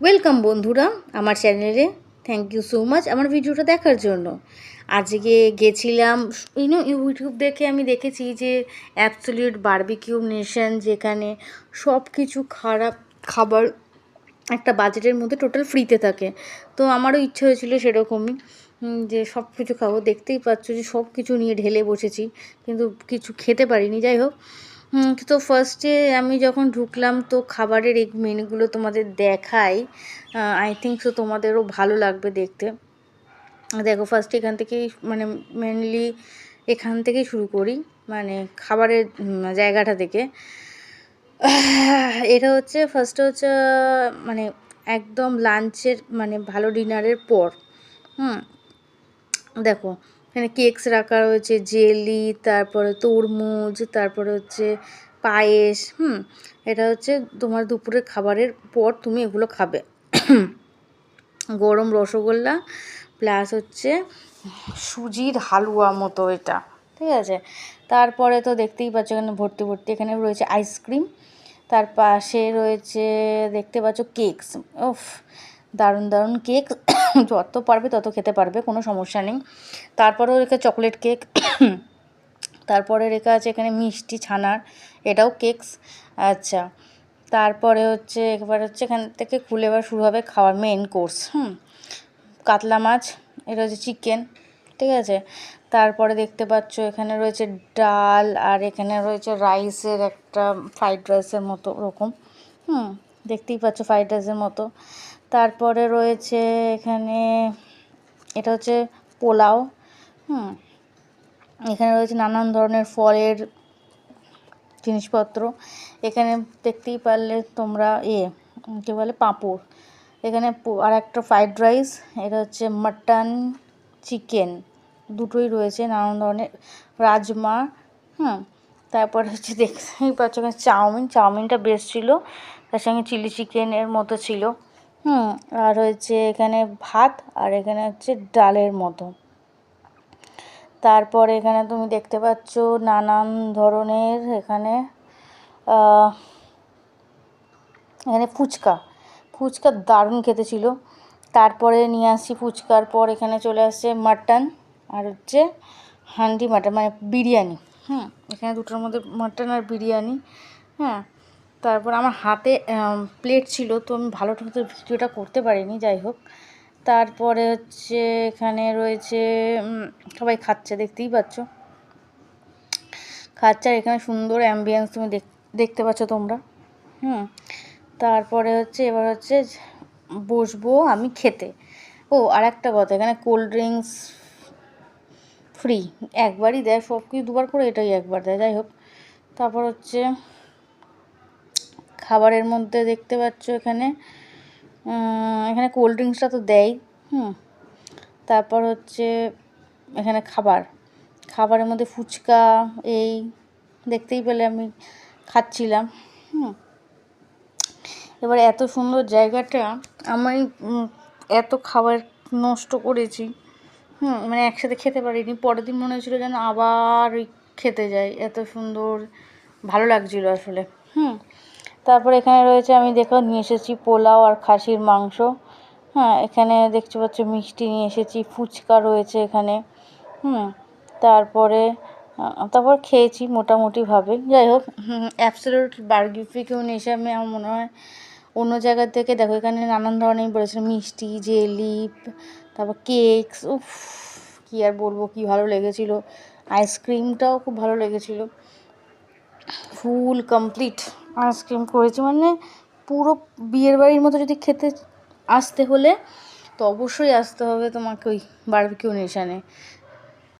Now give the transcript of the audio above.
Welcome বন্ধুরা, আমার চ্যানেলে। থ্যাংক ইউ সো মাচ আমার ভিডিওটা দেখার জন্য। আজকে গেছিলাম ইউনো ইউটিউব দেখে আমি দেখেছি যে অ্যাবসলিউট বার্বিকিউ নেশন যেখানে সব কিছু খারাপ খাবার একটা বাজেটের মধ্যে টোটাল ফ্রিতে থাকে। তো আমারও ইচ্ছে হয়েছিল সেরকমই যে সব কিছু খাব। দেখতেই পাচ্ছ যে সব কিছু নিয়ে ঢেলে বসেছি, কিন্তু কিছু খেতে পারিনি। যাই হোক তো ফার্স্টে আমি যখন ঢুকলাম তো খাবারের এই মেনুগুলো তোমাদের দেখাই আই থিঙ্ক সো তোমাদেরও ভালো লাগবে দেখতে। দেখো ফার্স্ট এখান থেকেই মানে মেনলি এখান থেকেই শুরু করি মানে খাবারের জায়গাটা থেকে এটা হচ্ছে ফার্স্টে হচ্ছে মানে একদম লাঞ্চের মানে ভালো ডিনারের পর। হুম, দেখো এখানে কেকস রাখা রয়েছে জেলি তারপরে তরমুজ, তারপরে হচ্ছে পায়েস, হুম? এটা হচ্ছে তোমার দুপুরের খাবারের পর তুমি এগুলো খাবে। গরম রসগোল্লা প্লাস হচ্ছে সুজির হালুয়া মতো এটা, ঠিক আছে? তারপরে তো দেখতেই পাচ্ছ এখানে ভর্তি ভর্তি এখানে রয়েছে আইসক্রিম তার পাশে রয়েছে দেখতে পাচ্ছ কেকস ওফ দারুণ দারুণ কেক। যত পারবে তত খেতে পারবে, কোনো সমস্যা নেই। তারপরেও রেখে চকলেট কেক। তারপরে রেখা আছে এখানে মিষ্টি ছানার, এটাও কেকস। আচ্ছা তারপরে হচ্ছে, এবার হচ্ছে এখান থেকে খুলে এবার শুরু হবে খাওয়ার মেন কোর্স হুম। কাতলা মাছ এটা হচ্ছে চিকেন ঠিক আছে? তারপরে দেখতে পাচ্ছ এখানে রয়েছে ডাল, আর এখানে রয়েছে রাইসের একটা ফ্রাইড রাইসের মতো ওরকম, হুম। দেখতেই পাচ্ছ ফ্রাইড রাইসের মতো। তারপরে রয়েছে এখানে, এটা হচ্ছে পোলাও, হুম, এখানে রয়েছে নানান ধরনের ফলের জিনিসপত্র, এখানে দেখতেই পারলে তোমরা এ, কী বলে, পাঁপড়, এখানে আর একটা ফ্রাইড রাইস এটা হচ্ছে মাটন চিকেন দুটোই রয়েছে নানান ধরনের রাজমা হুম, তারপর হচ্ছে দেখতেই পাচ্ছ চাউমিন, চাউমিনটা বেশ ছিল, তার সঙ্গে চিলি চিকেনের মতো ছিল। হুম, আর হচ্ছে এখানে ভাত আর এখানে হচ্ছে ডালের মতো। তারপরে এখানে তুমি দেখতে পাচ্ছ নানান ধরনের এখানে এখানে ফুচকা। ফুচকা দারুণ খেতে ছিল। তারপরে নিয়ে আসছি ফুচকার পর এখানে চলে আসছে মাটন আর হচ্ছে হান্ডি মাটন মানে বিরিয়ানি। হুম, এখানে দুটোর মধ্যে মাটন আর বিরিয়ানি। হ্যাঁ তারপর আমার হাতে প্লেট ছিল, তো আমি ভালো মতো ভিডিওটা করতে পারিনি, যাই হোক। তারপরে হচ্ছে এখানে রয়েছে সবাই খাচ্ছে, দেখতেই পাচ্ছ। খাচ্ছে আর এখানে সুন্দর অ্যাম্বিয়েন্স তুমি দেখ- দেখতে পাচ্ছ তোমরা। হুম, তারপরে হচ্ছে, এবার হচ্ছে বসবো আমি খেতে। ও আর একটা কথা, এখানে কোল্ড ড্রিঙ্কস ফ্রি একবারই দেয় সব কিছু দুবার করে এটাই একবার দেয়, যাই হোক। তারপর হচ্ছে খাবারের মধ্যে দেখতে পাচ্ছ এখানে এখানে কোল্ড ড্রিঙ্কসটা তো দেয়, হুম। তারপর হচ্ছে এখানে খাবার, খাবারের মধ্যে ফুচকা, এই দেখতেই পেলে আমি খাচ্ছিলাম, হুম। এবার এত সুন্দর জায়গাটা আমি এত খাবার নষ্ট করেছি, হুম মানে একসাথে খেতে পারিনি, পরের দিন মনে হয়েছিলো যেন আবার ওই খেতে যাই, এত সুন্দর, ভালো লাগছিল আসলে, হুম। তারপর এখানে রয়েছে, আমি দেখো নিয়ে এসেছি পোলাও আর খাসির মাংস। হ্যাঁ এখানে দেখতে পাচ্ছ মিষ্টি নিয়ে এসেছি, ফুচকা রয়েছে এখানে। হুম, তারপরে তারপর খেয়েছি মোটামুটিভাবে। যাই হোক অ্যাবসোলিউট বার্গিফিকেও এসে আমি, আমার মনে হয় অন্য জায়গা থেকে, দেখো এখানে নানান ধরনের বলেছিল মিষ্টি, জেলি, তারপর কেকস উফ, কী আর বলব, কী ভালো লেগেছিলো। আইসক্রিমটাও খুব ভালো লেগেছিলো। ফুল কমপ্লিট আইসক্রিম করেছি। মানে পুরো বিয়ের বাড়ির মতো যদি খেতে আসতে হলে তো অবশ্যই আসতে হবে তোমাকে ওই বারবিকিউ নেশানে।